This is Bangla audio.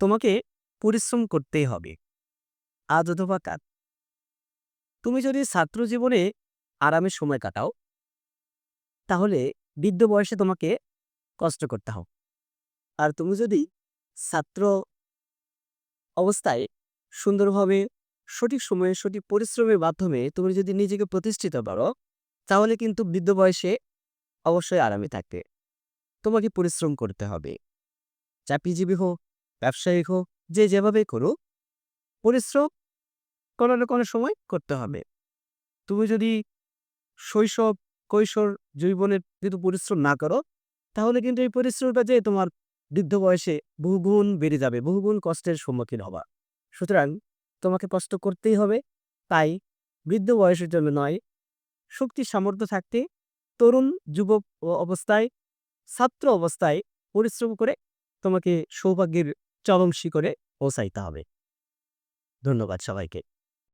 তোমাকে পরিশ্রম করতেই হবে। আজ অথবা কাল। তুমি যদি ছাত্র জীবনে আরামে সময় কাটাও, তাহলে বৃদ্ধ বয়সে তোমাকে কষ্ট করতে হবে। আর তুমি যদি ছাত্র অবস্থায় সুন্দরভাবে, সঠিক সময়ে, সঠিক পরিশ্রমের মাধ্যমে তুমি যদি নিজেকে প্রতিষ্ঠিত করো, তাহলে কিন্তু বৃদ্ধ বয়সে অবশ্যই আরামে থাকবে। তোমাকে পরিশ্রম করতে হবে। চাকরিজীবী হোক ব্যবসায়িক হোক, যে যেভাবে করুক, পরিশ্রম কোনো না কোনো সময় করতে হবে। তুমি যদি শৈশব, কৈশোর যৌবনের কিন্তু পরিশ্রম না করো, তাহলে কিন্তু এই পরিশ্রমটা যে তোমার বৃদ্ধ বয়সে বহুগুণ বেড়ে যাবে, বহুগুণ কষ্টের সম্মুখীন হবা। সুতরাং তোমাকে কষ্ট করতেই হবে, তাই বৃদ্ধ বয়সের জন্য নয়, শক্তি, সামর্থ্য থাকতে তরুণ, যুবক অবস্থায়, ছাত্র অবস্থায় পরিশ্রম করে তোমাকে সৌভাগ্যের চরম শিখরে পৌঁছাইতে হবে। ধন্যবাদ সবাইকে।